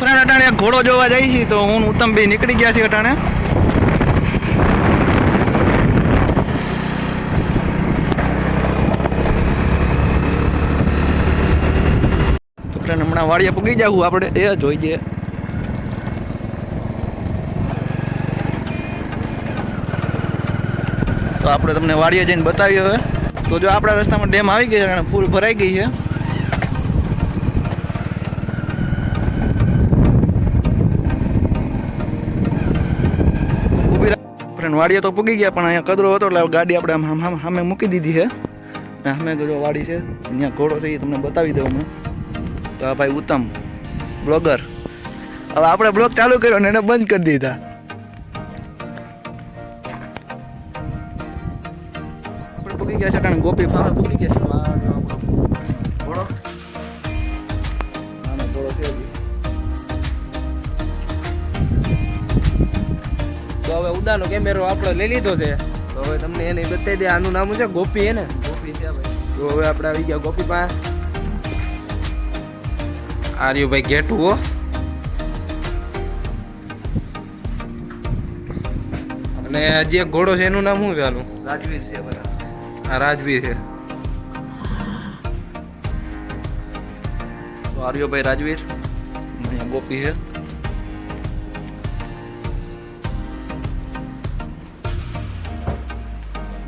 Friend અટાણે ઘોડો જોવા જાય છે, તો હું ઉત્તમ બે નીકળી ગયા છે અટાણે. ફ્રેન્ડ હમણાં વાડીએ પૂગી જાવું આપણે, એ જોઈ જઈએ તો આપણે તમને વાડીએ જઈને બતાવીએ હવે. તો જો આપણા રસ્તામાં ડેમ આવી ગઈ છે ફૂલ ભરાઈ ગઈ છે. ફ્રેન્ડ વાડીએ તો પૂગી ગયા, પણ અહીંયા કદરો હતો એટલે ગાડી આપણે આમ આમ સામે મૂકી દીધી છે. અને સામે જો વાડી છે. અહીંયા ઘોડો છે, એ તમને બતાવી દઉં હું તો આ ભાઈ ઉત્તમ, બ્લોગર. હવે આપણે બ્લોગ ચાલુ કર્યો ને એને બંધ કરી દીધા. પૂગી ગયા છે, કારણ ગોપી ફામે પૂગી ગયા છે. ઘોડો તો હવે ઉદાનો કેમેરો આપણે લઈ લીધો છે. તો હવે તમને એને બતાવી દે આનું નામ છે? ગોપી હે ને? ગોપી છે ભાઈ. તો હવે આપણે આવી ગયા ગોપી પાસે આર્યુ ભાઈ ગેટ હો. અને જે ઘોડો છે એનું નામ શું છે આનું રાજવીર છે બરાબર આ રાજવીર છે. તો આર્યોભાઈ રાજવીર અહીંયા ગોપી છે.